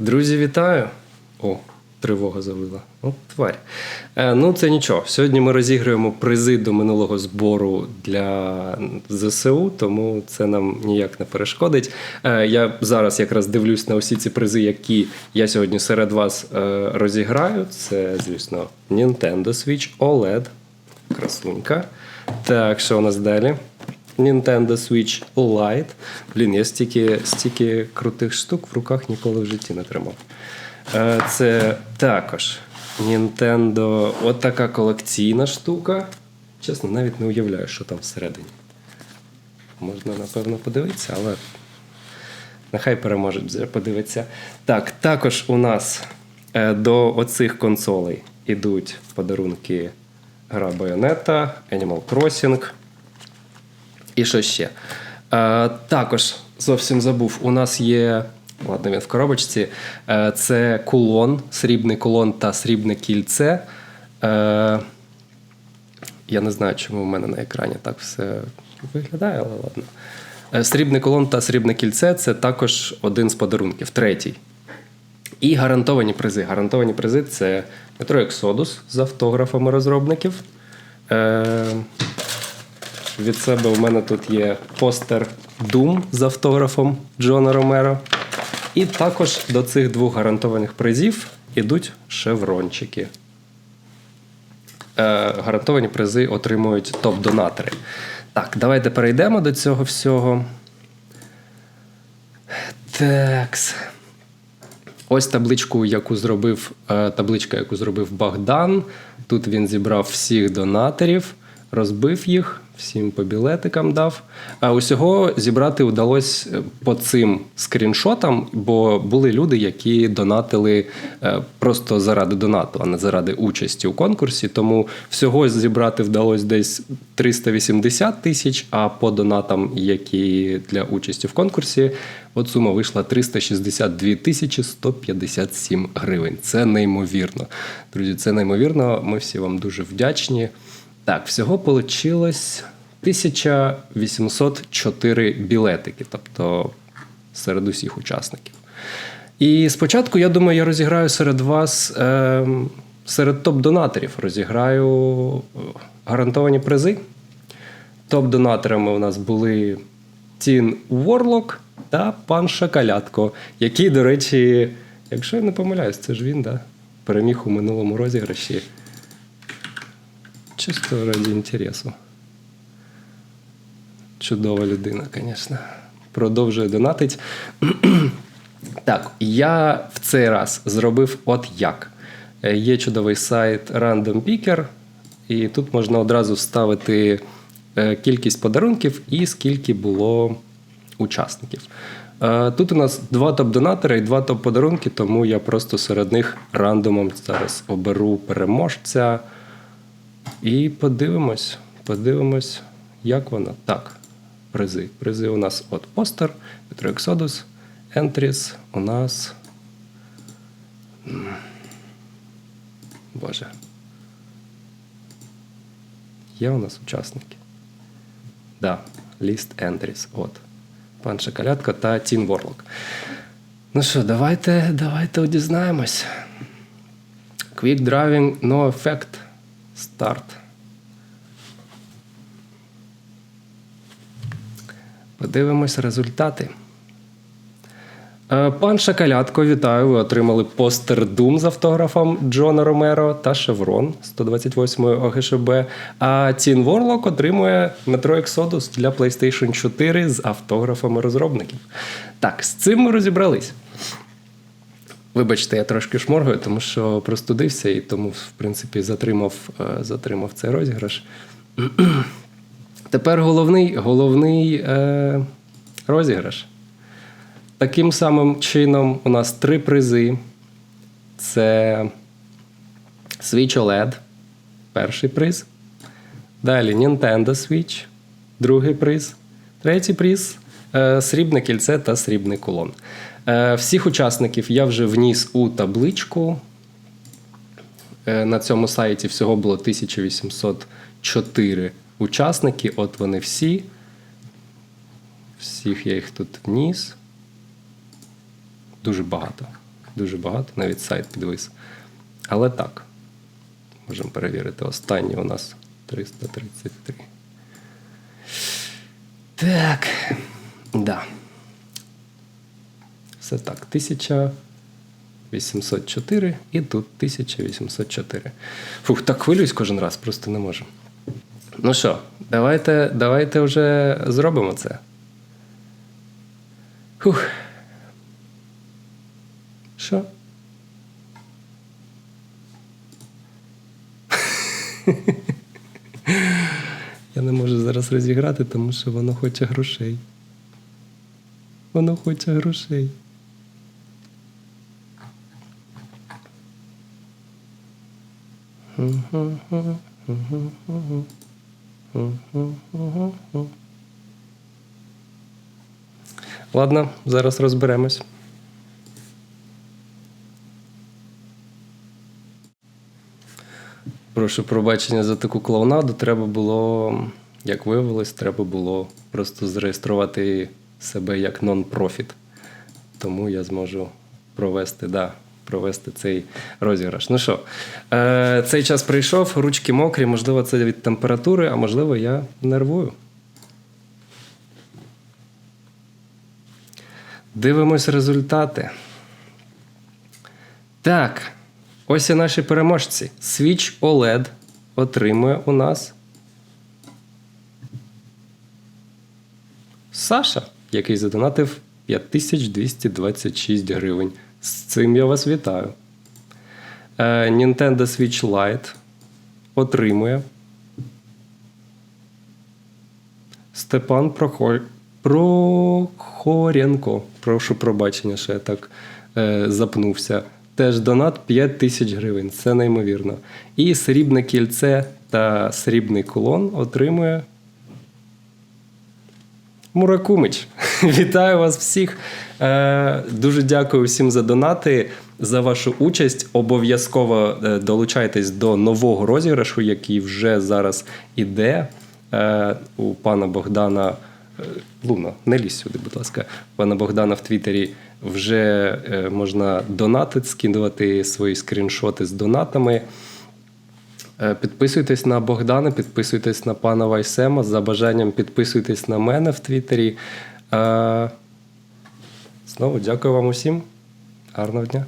Друзі, вітаю! О, тривога завила. О, тварь. Е, ну, це нічого. Сьогодні ми розіграємо призи до минулого збору для ЗСУ, тому це нам ніяк не перешкодить. Е, я зараз якраз дивлюсь на усі ці призи, які я сьогодні серед вас е, розіграю. Це, звісно, Nintendo Switch OLED. Красунька. Так, що у нас далі? Nintendo Switch Lite. Блін, я стільки, стільки крутих штук в руках ніколи в житті не тримав. Е, Це також Nintendo. От така колекційна штука. Чесно, навіть не уявляю, що там всередині. Можна, напевно, подивитися, але нехай переможуть, вже подивиться. Так, також у нас е, до оцих консолей ідуть подарунки гра Bayonetta, Animal Crossing. І що ще? Е, також зовсім забув, у нас є. Ладно, він в коробочці. Е, це кулон, срібний кулон та срібне кільце. Е, я не знаю, чому в мене на екрані так все виглядає, але ладно. Е, Срібний колон та срібне кільце це також один з подарунків, третій. І гарантовані призи. Гарантовані призи це Metro Exodus з автографами розробників. Е, від себе у мене тут є постер Doom з автографом Джона Ромеро. І також до цих двох гарантованих призів ідуть шеврончики. Е, гарантовані призи отримують топ-донатори. Так, давайте перейдемо до цього всього. Такс. Ось табличку, яку зробив, е, табличка, яку зробив Богдан. Тут він зібрав всіх донаторів, розбив їх, всім по білетикам дав. А усього зібрати вдалося е, по цим скріншотам, бо були люди, які донатили е, просто заради донату, а не заради участі у конкурсі. Тому всього зібрати вдалося десь 380 тисяч, а по донатам, які для участі в конкурсі, от сума вийшла 362 тисячі 157 гривень. Це неймовірно. Друзі, це неймовірно. Ми всі вам дуже вдячні. Так, всього вийшло 1804 білетики, тобто серед усіх учасників. І спочатку, я думаю, я розіграю серед вас, е, серед топ-донаторів, розіграю е, гарантовані призи. Топ-донаторами у нас були Тін Ворлок та пан Шоколядко, який, до речі, якщо я не помиляюсь, це ж він, да? переміг у минулому розіграші. Чисто раді інтересу. Чудова людина, звісно. Продовжує донатить. так, я в цей раз зробив от як. Е, Є чудовий сайт Random Picker, і тут можна одразу вставити е, кількість подарунків і скільки було учасників. Е, Тут у нас два топ-донатори і два топ-подарунки, тому я просто серед них рандомом зараз оберу переможця. І подивимось, подивимось, як воно. Так, призи. Призи у нас от постер, Metro Exodus, Entries у нас. Боже. Є у нас учасники. Да, ліст Entries. От. Пан Шоколядка та Тін Ворлок. Ну що, давайте, давайте дізнаємось. Quick Driving No Effect. Старт. Подивимось результати. Е, Пан Шакалятко, вітаю. Ви отримали постер Doom з автографом Джона Ромеро та Шеврон 128 ОГШБ. А Тін Ворлок отримує Metro Exodus для PlayStation 4 з автографами розробників. Так, з цим ми розібрались. Вибачте, я трошки шморгаю, тому що простудився і тому, в принципі, затримав, е, затримав цей розіграш. Тепер головний, головний е, розіграш. Таким самим чином, у нас три призи. Це Switch OLED, перший приз. Далі Nintendo Switch, другий приз. Третій приз е, срібне кільце та срібний кулон. Е, всіх учасників я вже вніс у табличку. Е, на цьому сайті всього було 1804 учасники. От вони всі. Всіх я їх тут вніс. Дуже багато. дуже багато, навіть сайт підвис. Але так, можемо перевірити. Останній у нас 333. Так. Да. Все так. 1804 і тут 1804. Фух, так хвилююсь кожен раз, просто не можу. Ну що, давайте, давайте вже зробимо це. Фух. Що? Я не можу зараз розіграти, тому що воно хоче грошей. Воно хоче грошей. Ладно, зараз розберемось. Прошу пробачення за таку клоунаду. Треба було, як виявилось, треба було просто зареєструвати себе як нон-профіт. Тому я зможу провести, да, провести цей розіграш. Ну що, е, цей час прийшов, ручки мокрі, можливо, це від температури, а можливо, я нервую. Дивимось результати. Так, ось і наші переможці. Switch OLED отримує у нас Саша, який задонатив 5226 гривень. З цим я вас вітаю. Е, Nintendo Switch Lite отримує Степан Прохор... Прохоренко. Прошу пробачення, що я так е, запнувся. Теж донат 5 тисяч гривень. Це неймовірно. І срібне кільце та срібний кулон отримує. Муракумич. Вітаю вас всіх. Е, дуже дякую всім за донати, за вашу участь. Обов'язково е, долучайтесь до нового розіграшу, який вже зараз іде. Е, у пана Богдана. Луна, не лізь сюди, будь ласка. Пана Богдана в Твіттері вже можна донатити, скидувати свої скріншоти з донатами. Підписуйтесь на Богдана, підписуйтесь на пана Вайсема. За бажанням підписуйтесь на мене в Твіттері. Е, Знову дякую вам усім. Гарного дня.